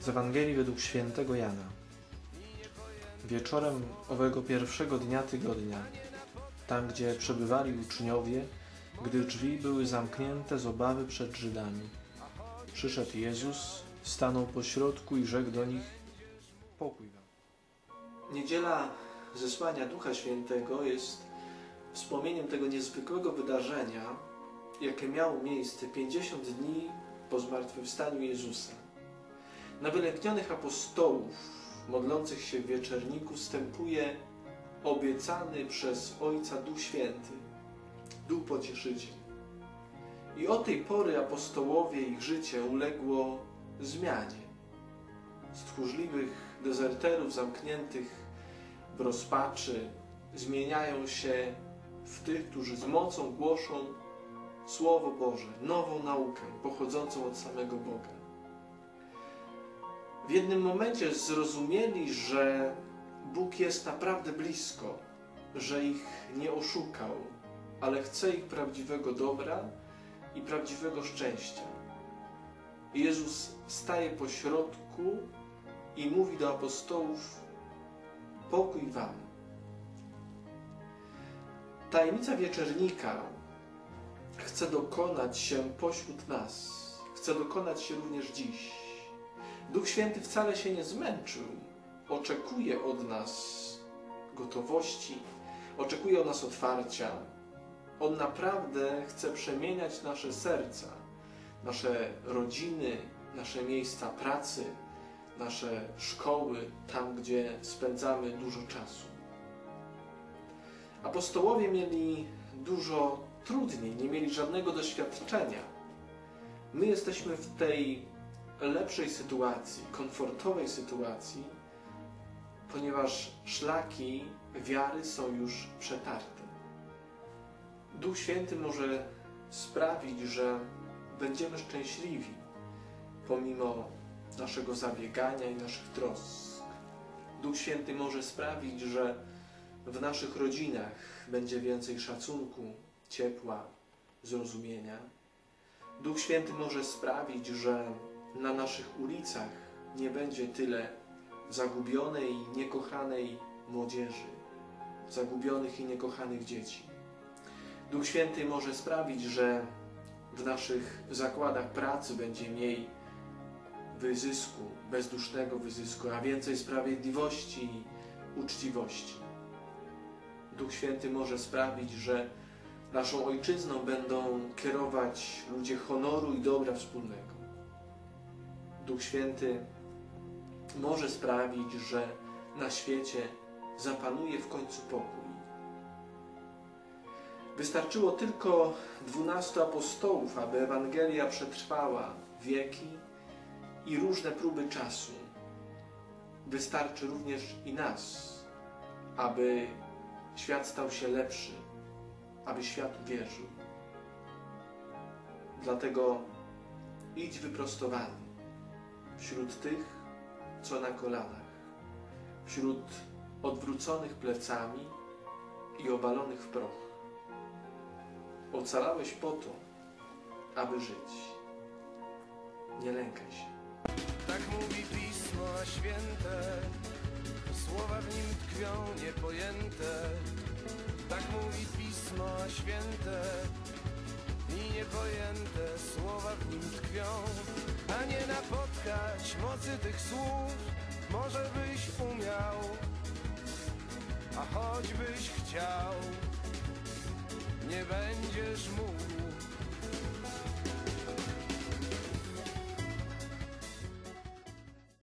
Z Ewangelii według świętego Jana. Wieczorem owego pierwszego dnia tygodnia, tam gdzie przebywali uczniowie, gdy drzwi były zamknięte z obawy przed Żydami, przyszedł Jezus, stanął pośrodku i rzekł do nich: Pokój wam. Niedziela zesłania Ducha Świętego jest wspomnieniem tego niezwykłego wydarzenia, jakie miało miejsce 50 dni po zmartwychwstaniu Jezusa. Na wylęknionych apostołów modlących się w wieczerniku wstępuje obiecany przez Ojca Duch Święty, Duch Pocieszyciel. I od tej pory apostołowie ich życie uległo zmianie. Z tchórzliwych dezerterów zamkniętych w rozpaczy zmieniają się w tych, którzy z mocą głoszą Słowo Boże, nową naukę pochodzącą od samego Boga. W jednym momencie zrozumieli, że Bóg jest naprawdę blisko, że ich nie oszukał, ale chce ich prawdziwego dobra i prawdziwego szczęścia. Jezus staje po środku i mówi do apostołów: Pokój wam. Tajemnica wieczernika chce dokonać się pośród nas, chce dokonać się również dziś. Duch Święty wcale się nie zmęczył, oczekuje od nas gotowości, oczekuje od nas otwarcia. On naprawdę chce przemieniać nasze serca, nasze rodziny, nasze miejsca pracy, nasze szkoły, tam gdzie spędzamy dużo czasu. Apostołowie mieli dużo trudniej, nie mieli żadnego doświadczenia. My jesteśmy w tej lepszej sytuacji, komfortowej sytuacji, ponieważ szlaki wiary są już przetarte. Duch Święty może sprawić, że będziemy szczęśliwi pomimo naszego zabiegania i naszych trosk. Duch Święty może sprawić, że w naszych rodzinach będzie więcej szacunku, ciepła, zrozumienia. Duch Święty może sprawić, że na naszych ulicach nie będzie tyle zagubionej niekochanej młodzieży, zagubionych i niekochanych dzieci. Duch Święty może sprawić, że w naszych zakładach pracy będzie mniej wyzysku, bezdusznego wyzysku, a więcej sprawiedliwości i uczciwości. Duch Święty może sprawić, że naszą ojczyzną będą kierować ludzie honoru i dobra wspólnego. Duch Święty może sprawić, że na świecie zapanuje w końcu pokój. Wystarczyło tylko dwunastu apostołów, aby Ewangelia przetrwała wieki i różne próby czasu. Wystarczy również i nas, aby świat stał się lepszy, aby świat uwierzył. Dlatego idź wyprostowany wśród tych, co na kolanach, wśród odwróconych plecami i obalonych w proch. Ocalałeś po to, aby żyć. Nie lękaj się. Tak mówi Pismo Święte, słowa w nim tkwią niepojęte. Napotkać mocy tych słów, może byś umiał, a choćbyś chciał, nie będziesz mógł